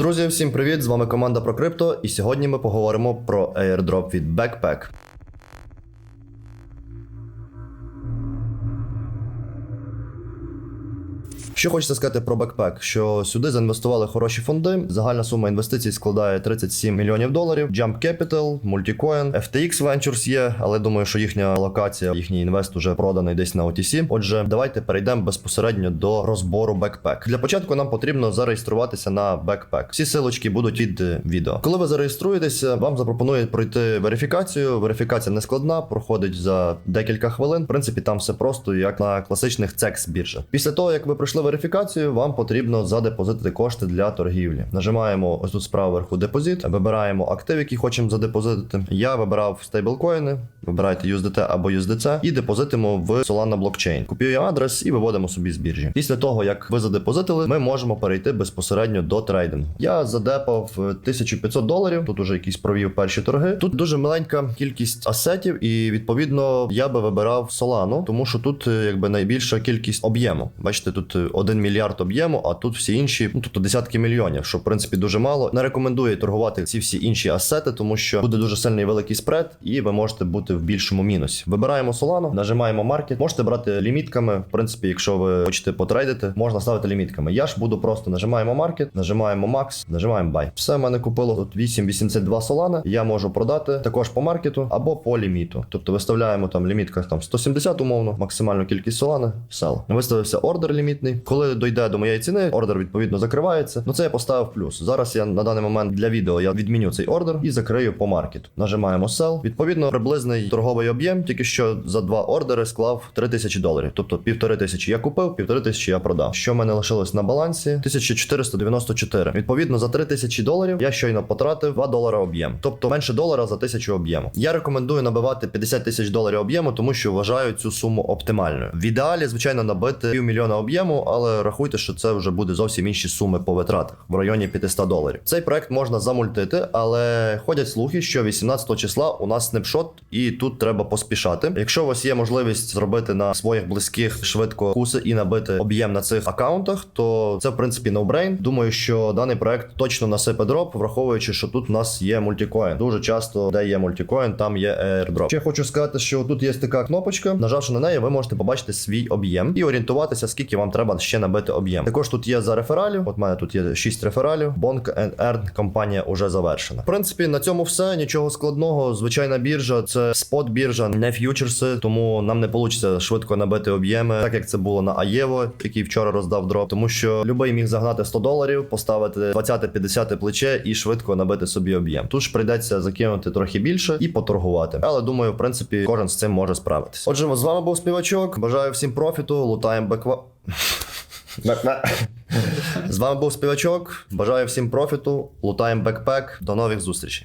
Друзі, всім привіт! З вами команда крипто, і сьогодні ми поговоримо про airdrop від Backpack. Що хочеться сказати про Backpack? Що сюди заінвестували хороші фонди. Загальна сума інвестицій складає 37 мільйонів доларів. Jump Capital, Multicoin, FTX Ventures є, але думаю, що їхня локація, їхній інвест уже проданий десь на OTC. Отже, давайте перейдемо безпосередньо до розбору Backpack. Для початку нам потрібно зареєструватися на Backpack. Всі силочки будуть від е, відео. Коли ви зареєструєтеся, вам запропонують пройти верифікацію. Верифікація не складна, проходить за декілька хвилин. В принципі, там все просто, як на класичних CEX біржах. Після того, як ви пройшли верифікацію, вам потрібно задепозитити кошти для торгівлі. Нажимаємо ось тут справа верху депозит, вибираємо актив, який хочемо задепозитити. Я вибирав стейблкоїни, вибирайте USDT або USDC і депозитимо в Solana блокчейн. Копіюємо адрес і виводимо собі з біржі. Після того, як ви задепозитили, ми можемо перейти безпосередньо до трейдингу. Я задепав е, 1500 доларів. Тут уже якісь провів перші торги. Тут дуже маленька кількість асетів, і відповідно я би вибирав Solana, тому що тут е, якби найбільша кількість об'єму. Бачите, тут е, 1 мільярд об'єму, а тут всі інші, ну тобто десятки мільйонів, що в принципі дуже мало. Не рекомендую торгувати ці всі інші асети, тому що буде дуже сильний великий спред, і ви можете бути в більшому мінусі. Вибираємо Solana, нажимаємо маркет. Можете брати лімітками. В принципі, якщо ви хочете потрейдити, можна ставити лімітками. Я ж буду просто нажимаємо маркет, нажимаємо Max, нажимаємо Buy. Все мене купило тут 8,82 Solana. Я можу продати також по маркету або по ліміту. Тобто виставляємо там лімітка там 170 умовно, максимальну кількість Solana, sell. Виставився ордер лімітний. Коли дойде до моєї ціни, ордер відповідно закривається. Ну це я поставив плюс. Зараз я на даний момент для відео я відміню цей ордер і закрию по маркету. Нажимаємо sell. Відповідно, приблизний торговий об'єм, тільки що за два ордери склав 3000 доларів. Тобто півтори тисячі я купив, півтори тисячі я продав. Що в мене лишилось на балансі? 1494. Відповідно, за 3000 доларів я щойно потратив 2 долара об'єм. Тобто менше долара за тисячу об'єму. Я рекомендую набивати 50 тисяч доларів об'єму, тому що вважаю цю суму оптимальною. В ідеалі, звичайно, набити півмільйона об'єму, але рахуйте, що це вже буде зовсім інші суми по витратах в районі 500 доларів. Цей проект можна замультити, але ходять слухи, що 18 числа у нас снапшот, і тут треба поспішати. Якщо у вас є можливість зробити на своїх близьких швидко куси і набити об'єм на цих аккаунтах, то це в принципі ноубрейн. Думаю, що даний проект точно насипе дроп, враховуючи, що тут у нас є мультикоін. Дуже часто, де є мультикоін, там є airdrop. Ще хочу сказати, що тут є така кнопочка. Нажавши на неї, ви можете побачити свій об'єм і орієнтуватися, скільки вам треба ще набити об'єм. Також тут є за рефералів. От мене тут є 6 рефералів. Bonk and Earn кампанія вже завершена. В принципі, на цьому все. Нічого складного. Звичайна біржа це спот біржа, не ф'ючерси, тому нам не вийде швидко набити об'єми, так як це було на Аєво, який вчора роздав дроп. Тому що любий міг загнати 100 доларів, поставити 20-50 плече і швидко набити собі об'єм. Тут ж прийдеться закинути трохи більше і поторгувати. Але думаю, в принципі, кожен з цим може справитись. Отже, з вами був співачок. Бажаю всім профіту. Лутаємо беква. З вами був співачок. Бажаю всім профіту. Лутаємо бекпек. До нових зустрічей.